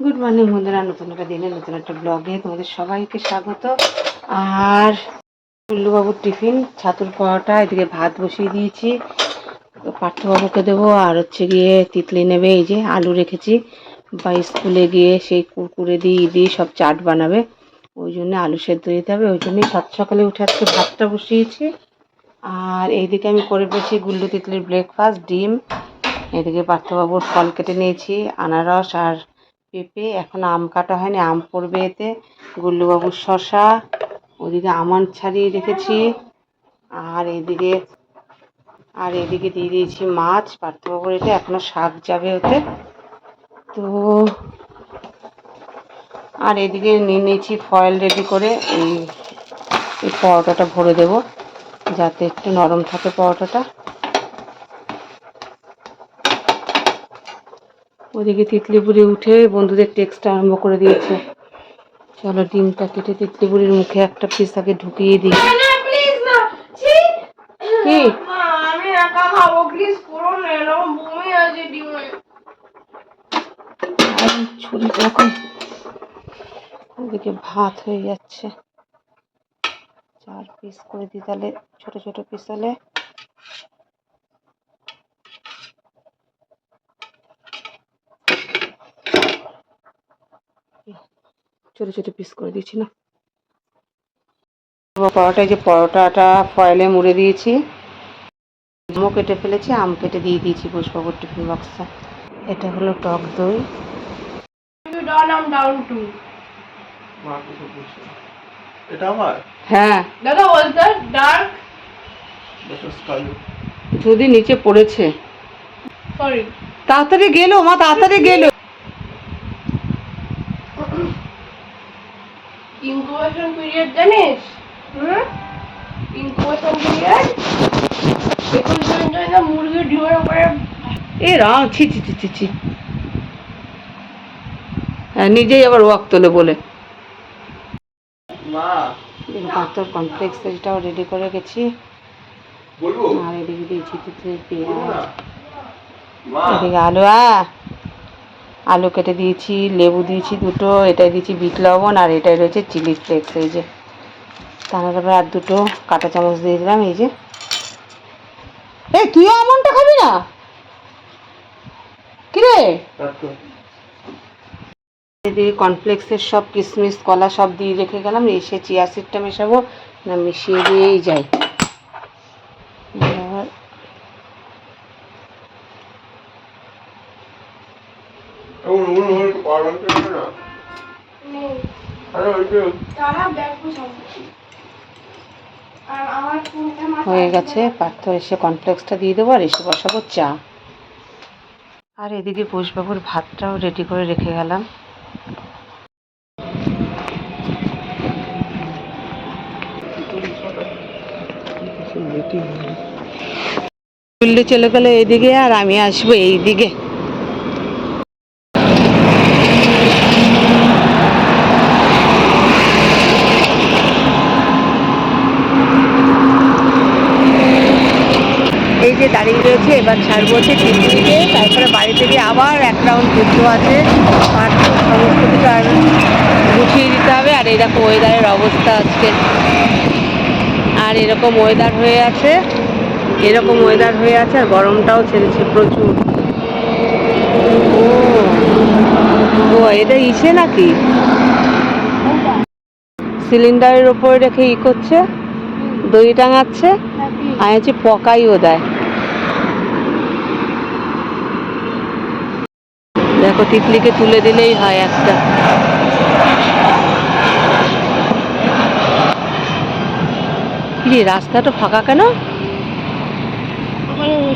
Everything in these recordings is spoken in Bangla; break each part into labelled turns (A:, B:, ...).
A: গুড মর্নিং বন্ধুরা। নতুন একটা দিনে নতুন একটা ব্লগে তোমাদের সবাইকে স্বাগত। আর কুল্লুবাবুর টিফিন, ছাতুর পরোটা, এদিকে ভাত বসিয়ে দিয়েছি। পার্থবাবুকে দেবো, আর হচ্ছে গিয়ে তিতলি নেবে, এই যে আলু রেখেছি। বা স্কুলে গিয়ে সেই কুরকুরে দিয়ে, ই দিয়ে সব চাট বানাবে। ওই জন্য আলু সেদ্ধ দিতে হবে, ওই জন্যই সাত সকালে উঠে আজকে ভাতটা বসিয়েছি। আর এইদিকে আমি করে পেয়েছি গুল্লু তিতলির ব্রেকফাস্ট ডিম। এদিকে পার্থবাবুর ফল কেটে নিয়েছি, আনারস আর পেঁপে, এখন আম কাটা হয়নি, আম পড়বে এতে। গুল্লুবাবুর শশা, ওদিকে আমান ছাড়িয়ে রেখেছি। আর এদিকে আর এদিকে দিয়ে দিয়েছি মাছ, পার্থবাবুর এটা এখনও শাক যাবে ওতে। তো, আর এদিকে নিয়ে নিয়েছি ফয়েল রেডি করে, এই এই পরোটাটা ভরে দেব, যাতে একটু নরম থাকে পরোটাটা। ওদিকে তিতলিপুরি উঠে বন্ধুদের টেক্সট আরম্ভ করে দিয়েছে। চলো ডিমটা কেটে তিতলিপুরির মুখে একটা পিস আগে ঢুকিয়ে দিই। কি?
B: আমি একা খাব প্লিজ করো না এরকম বমি আছে ডিমে।
A: ছুরি এখন ওদিকে ভাত হয়ে যাচ্ছে। চার পিস করে দিই তাহলে ছোট ছোট পিস হলে ছোট ছোট পিস করে দিচ্ছি না? পরোটায় যে পরোটাটা ফয়েলে মুড়ে দিয়েছি আমও কেটে ফেলেছি আম কেটে দিয়ে দিয়েছি পুষ্পাবুর টিফিন বক্সটা এটা হলো টক দই।
B: ডাউন ডাউন টু
A: হ্যাঁ। যদি নিচে পড়েছে।
B: সরি
A: তাড়াতাড়ি গেল মা তাড়াতাড়ি গেল।
B: ইনকুবেশন পিরিয়ড জানিস হুম ইনকুবেশন পিরিয়ড এখন পর্যন্ত না মুরগি ডিমের উপরে
A: এ রাম ছি ছি ছি ছি ছি। হ্যাঁ নিজেই আবার ওয়াক তোলে বলে।
C: মা।
A: পাথর কমপ্লেক্স এটাও রেডি করে গেছি।
C: বলব?
A: আর এদিকে দিয়েছি পেঁয়াজ। এদিকে আলু আ আলু কেটে দিয়েছি, লেবু দিয়েছি দুটো, এটাই দিয়েছি বিট লবণ আর এটাই রয়েছে চিলি ফ্লেক্স, এই যে। তারপরে আর দুটো কাঁটা চামচ দিয়ে দিলাম, এই যে। এই তুইও আমনটা খাবি না? কিরে। এদিকে কর্নফ্লেক্সের সব কিশমিশ কলা সব দিয়ে রেখে গেলাম, এসে চিয়া সিডটা মেশাবো, না, মিশিয়ে দিয়েই যাই এবার
C: এমন উনুন হলে একটু পারবেন তো এটা না
B: নেই
C: আরে ওই যে
B: তারা ব্যাগ বসাবো আর আমার ফোনটা আমার
A: হয়ে গেছে পার্থ এসে কর্নফ্লেক্সটা দিয়ে দেবো আর এসে বসাবো চা। আর এদিকে বোসবাবুর ভাতটাও রেডি করে রেখে গেলাম। চলে গেলো এইদিকে আর আমি আসব এইদিকে এই যে দাঁড়িয়ে রয়েছে এবার ছাড়বো হচ্ছে টিভিতে তারপরে বাড়িতে গিয়ে আবার এক রাউন্ড যুদ্ধ আছে। আর সমস্ত কিছু আর গুছিয়ে দিতে হবে। আর এরকম ওয়েদারের অবস্থা আজকে। আর এরকম ওয়েদার হয়ে আছে। এরকম ওয়েদার হয়ে আছে আর গরমটাও ছেড়েছে প্রচুর। ও এটা ইসে নাকি? সিলিন্ডারের ওপরে রেখে ই করছে। দই টাঙাচ্ছে। আর হচ্ছে পকাইও দেয় দেখো তিতলিকে তুলে দিলেই হয় একটা। কি রাস্তাটা ফাঁকা কেন?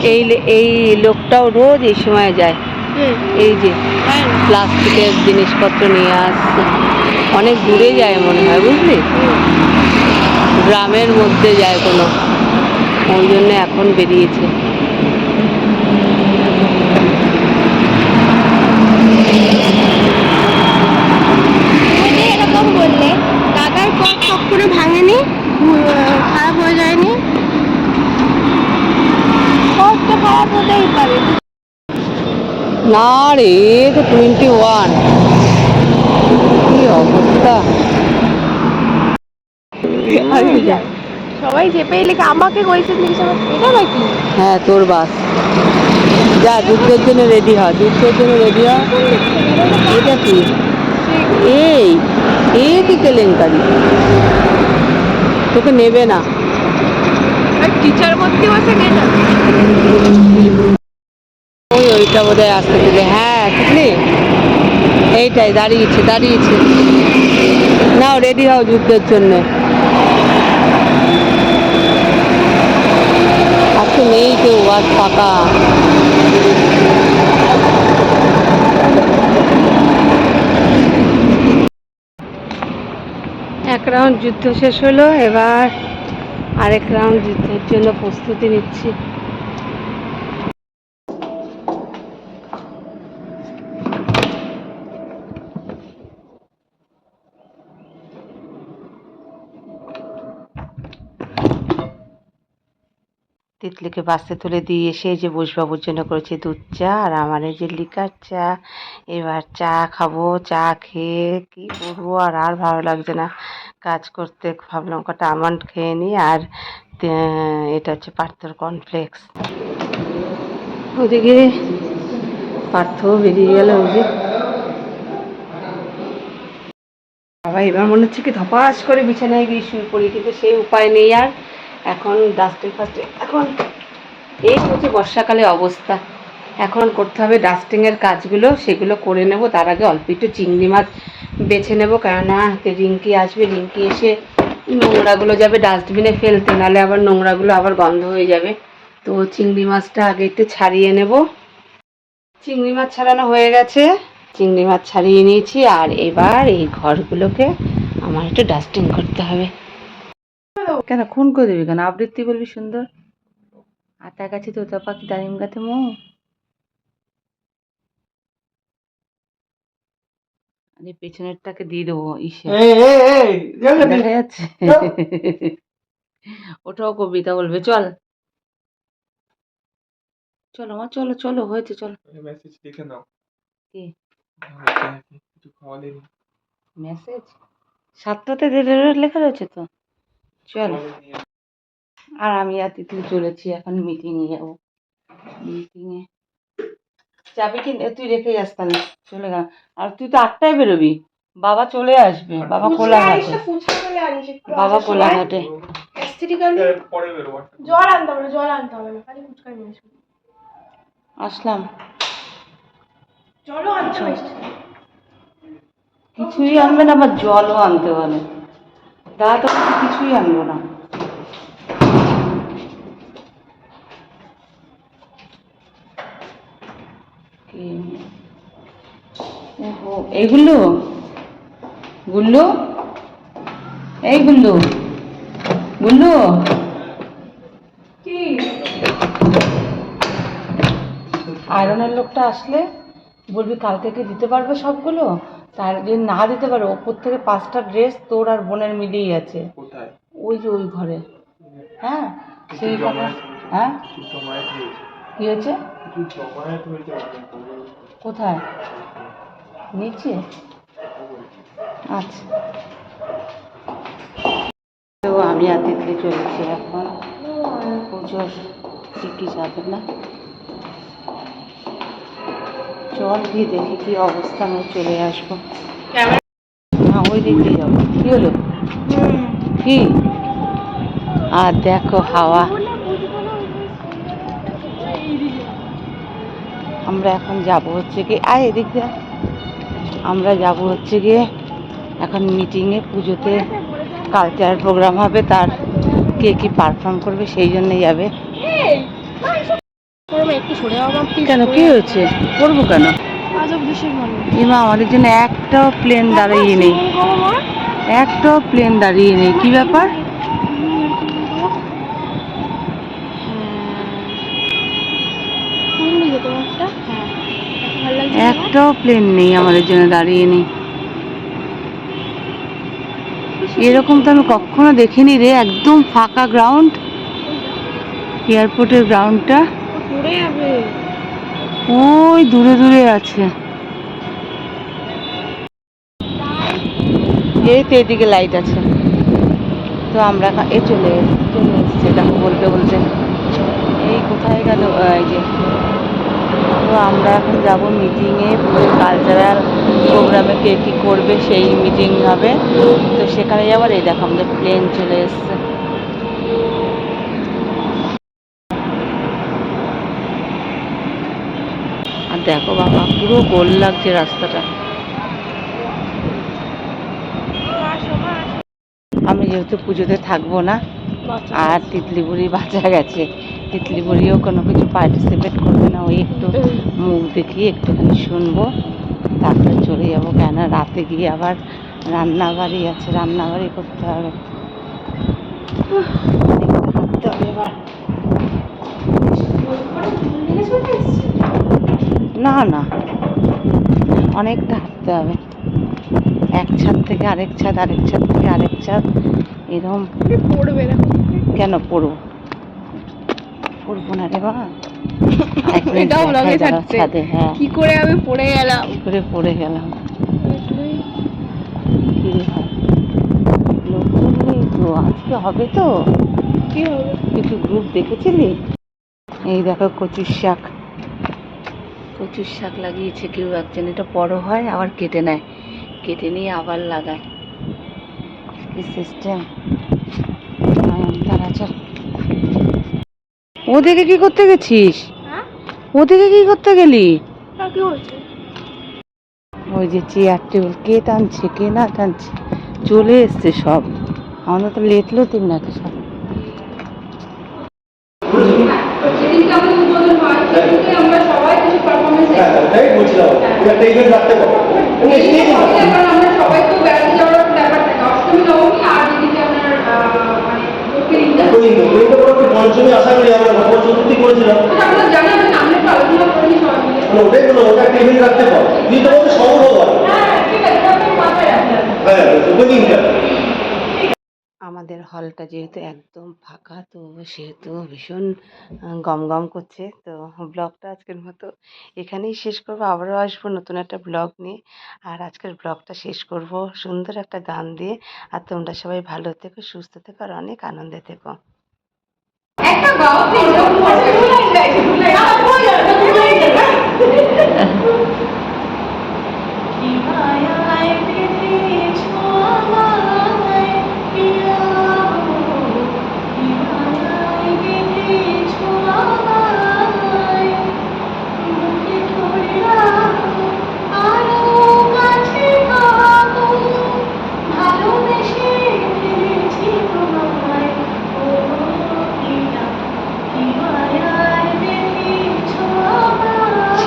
A: এই এই লোকটাও রোজ এই সময় যায়। এই যে প্লাস্টিকের জিনিসপত্র নিয়ে আসছে। অনেক দূরে যায় মনে হয় বুঝলি? গ্রামের মধ্যে যায় কোনো। ওই জন্য এখন বেরিয়েছে।
B: পারে
A: না রে তো টোয়েন্টি ওয়ান অবস্থা?
B: সবাই চেপে কি আমাকে কইছে এটা নাকি?
A: হ্যাঁ তোর বাস। যা যুদ্ধের জন্য রেডি হ যুদ্ধের জন্য রেডি হ। এটা কি? এই এ কি কেলেঙ্কারি? তোকে নেবে না।
B: টিচার ভর্তি বসে গেছে
A: ওই ওইটা বোধ হয় আসতে দিলে। হ্যাঁ বুঝলি এইটাই, দাঁড়িয়েছে দাঁড়িয়েছে। নাও রেডি হও যুদ্ধের জন্য। আজকে নেই কেউ আজ ফাঁকা। এক রাউন্ড যুদ্ধ শেষ হলো, এবার আরেক রাউন্ড যুদ্ধের জন্য প্রস্তুতি নিচ্ছি। তিতলিকে বাসে তুলে দিয়ে এসে যে বসবাবুর জন্য করেছি দুধ চা আর আমার এই যে লিকার চা। এবার চা খাব, চা খেয়ে কি করব আর আর ভালো লাগছে না। কাজ করতে ভাবলাম কটা আমন্ড খেয়ে নিই আর এটা হচ্ছে পার্থর কর্নফ্লেক্স। ওদিকে পার্থ বেরিয়ে গেল যে বাবা, এবার মনে হচ্ছে কি ধপাস করে বিছানায় গিয়ে শুয়ে পড়ি, কিন্তু সেই উপায় নেই আর। এখন ডাস্টিং ফাস্টিং এখন এই হচ্ছে বর্ষাকালে অবস্থা। এখন করতে হবে ডাস্টিংয়ের কাজগুলো, সেগুলো করে নেব। তার আগে অল্প একটু চিংড়ি মাছ বেছে নেব, কেননা রিঙ্কি আসবে, রিঙ্কি এসে নোংরাগুলো যাবে ডাস্টবিনে ফেলতে নাহলে আবার নোংরাগুলো আবার গন্ধ হয়ে যাবে। তো চিংড়ি মাছটা আগে একটু ছাড়িয়ে নেব। চিংড়ি মাছ ছাড়ানো হয়ে গেছে। চিংড়ি মাছ ছাড়িয়ে নিয়েছি, আর এবার এই ঘরগুলোকে আমার একটু ডাস্টিং করতে হবে। কেন, খুন করে দেবে কেন? আবৃত্তি বলবি সুন্দর? আতা গাছে তোতা পাখি দারিম গাছে মো। আরে পেছনেরটাকে দিয়ে দেবো ইসে।
C: দেখা
A: যাচ্ছে। ওটাও কবিতা বলবে চল। চলো মা চলো চলো হয়েছে চলো।
C: মেসেজ দেখে নাও।
A: কি?
C: কিছু
A: মেসেজ সাতটাতে লেখা রয়েছে তো। চল। আর আমি আর তিতলি চলেছি এখন মিটিংয়ে যাব। মিটিংয়ে যাবি কি তুই রেখে যাস তাহলে চলে গেল। আর তুই তো আটটায় বেরোবি। বাবা চলে আসবে বাবা কোলাঘাটে। বাবা। কোলাঘাটে।
B: জল আনতে হবে না জল আনতে হবে খালি ফুচকা নিয়ে
A: আসলাম।
B: জলও আনতে
A: কিছুই আনবে না আবার জলও আনতে বলে দাদা তো কিছুই আনব না কি? ওহো, এইগুলো গুল্লু? এই গুল্লু। গুল্লু?
B: কি?
A: আয়রনের লোকটা আসলে বলবি কালকে কি দিতে পারবে সবগুলো? তার যদি না দিতে পারে ওপর থেকে পাঁচটা ড্রেস তোর আর বোনের মিলেই আছে। ওই যে ওই ঘরে। হ্যাঁ? সেই কথা হ্যাঁ? কি হয়েছে। কোথায়? নিচে? আচ্ছা। তো আমি আর তিতলি চলেছি এখন। পুজোর কি যাবে না। চল গিয়ে দেখি কি অবস্থা, আমি চলে আসব। না ওই দিক দিয়ে যাব। কি হলো? কি? আর দেখো হাওয়া। আমরা এখন যাব হচ্ছে কি, আয় এদিক দিয়ে। আমরা যাব হচ্ছে গিয়ে এখন মিটিংয়ে পুজোতে কালচারাল প্রোগ্রাম হবে, তার কে কি পারফর্ম করবে সেই জন্য যাবে। কেন, কি হয়েছে করব কেন? এমা আমাদের জন্য একটাও প্লেন দাঁড়িয়ে নেই। একটাও প্লেন দাঁড়িয়ে নেই। কি ব্যাপার
B: কোন দিকে তোমারটা হ্যাঁ ভালো লাগছে না?
A: একটাও প্লেন নেই আমাদের জন্য দাঁড়িয়ে নেই। এরকম তো আমি কখনো দেখিনি রে একদম ফাঁকা গ্রাউন্ড এয়ারপোর্টের গ্রাউন্ডটা ওই দূরে দূরে আছে। এই তো এদিকে লাইট আছে। তো আমরা এ চলে চলে এসেছি দেখো বলতে বলতে। এই কোথায় গেল? এই যে তো আমরা এখন যাব মিটিংয়ে কালচারাল প্রোগ্রামে কে কী করবে সেই মিটিং হবে। তো সেখানে যাবার এই দেখো আমাদের প্লেন চলে এসছে। আর দেখো বাবা পুরো গোল লাগছে রাস্তাটা। আমি যেহেতু পুজোতে থাকব না আর তিতলি বুড়ি বাঁচা গেছে। তিতলি বুড়িও কোনো কিছু পার্টিসিপেট করবে না। ওই একটু মুখ দেখিয়ে একটুখানি শুনব। তারপরে চলে যাব কেন? রাতে গিয়ে আবার রান্না বাড়ি আছে রান্না বাড়ি করতে হবে। হাঁটতে হবে এবার না না। অনেকটা হাঁটতে হবে। এক ছাদ থেকে আরেক ছাদ আরেক ছাদ থেকে আরেক ছাদ এরকম
B: পড়বে না।
A: কেন পড়ব? পড়ব না রে বাবা।
B: এটাও থাকছে।
A: হ্যাঁ।
B: কি করে আমি পড়ে গেলাম।
A: কি করে পড়ে গেলাম। কি রে ভাই লোকজন নেই তো আজকে হবে তো?
B: কি হবে?
A: কিছু গ্রুপ দেখেছিলি? এই দেখো কচুর শাক। কচুর শাক লাগিয়েছে কেউ একজন। এটা বড় হয় আবার কেটে নেয়। কেটে নিয়ে আবার লাগায়। কি সিস্টেম তারা চল ওদিকে কি করতে গেছিস?
B: হ্যাঁ?
A: ওদিকে কি করতে গেলি?
B: হচ্ছে
A: ওই যে চেয়ার টেবিল কে টানছে কে না টানছে? চলে এসছে সব। আমরা তো লেটলো তিন নাকি সব।
D: হ্যাঁ তুমি আশা করি। করেছিলাম ওটাই বলো ওটা একটা রাখতে পারো। যদি তোমাদের সম্ভব হয় হ্যাঁ
A: আমাদের হলটা যেহেতু একদম ফাঁকা তো সেহেতু ভীষণ গম গম করছে। তো ব্লগটা আজকের মতো এখানেই শেষ করব। আবারও আসব নতুন একটা ব্লগ নিয়ে। আর আজকের ব্লগটা শেষ করব সুন্দর একটা গান দিয়ে। আর তোমরা সবাই ভালো থেকো সুস্থ থেকো আর অনেক আনন্দে থেকো। Yeah.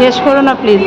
A: শেষ করো না প্লিজ